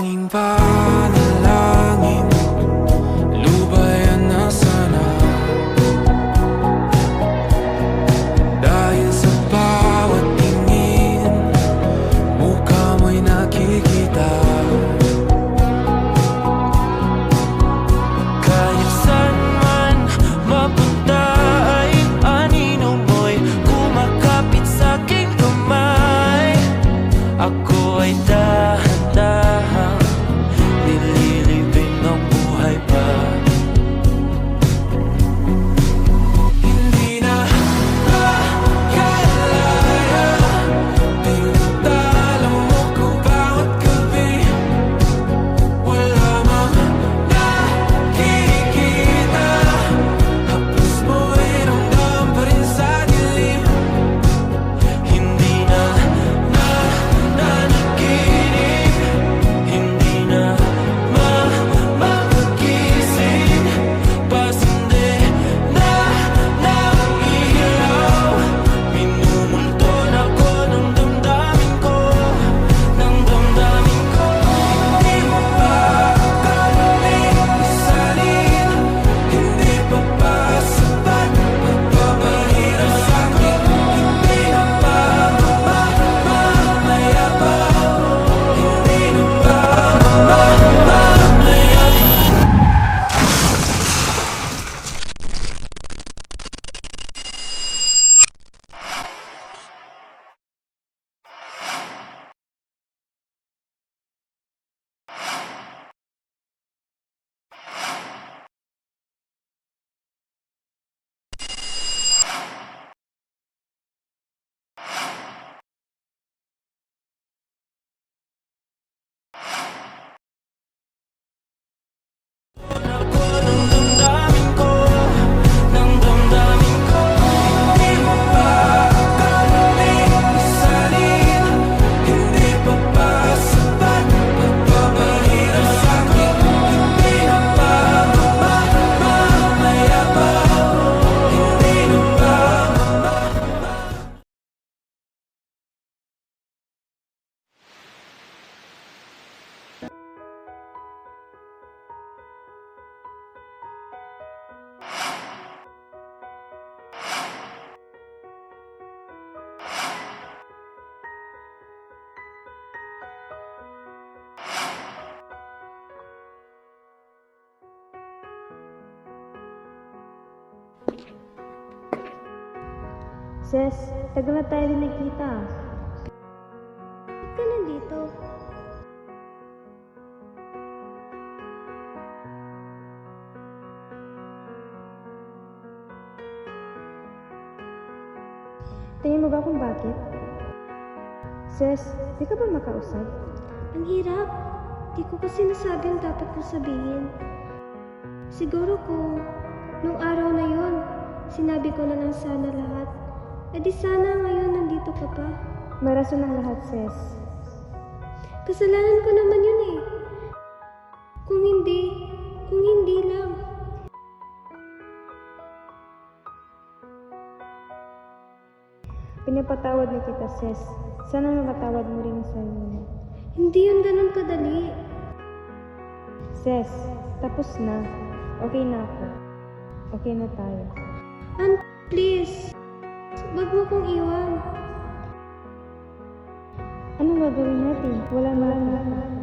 苍吧。Ses, tagal na tayo din nagkita. Ba't ka nandito? Tingin mo ba kung bakit? Ses, di ka ba makausap? Ang hirap. Di ko kasi nasabi ang dapat kong sabihin. Siguro kung nung araw na yon, sinabi ko na lang sana lahat. E di sana ngayon nandito ka pa. May rason ang lahat, Ses. Kasalanan ko naman yun eh. Kung hindi, kung hindi lang. Pinapatawad na kita, Ses. Sana mapatawad mo rin sarili mo. Hindi yun ganun kadali. Ses, tapos na. Okay na ako. Okay na tayo. Please, wag mo kong iwan. Anong gagawin natin? Wala na lang ako.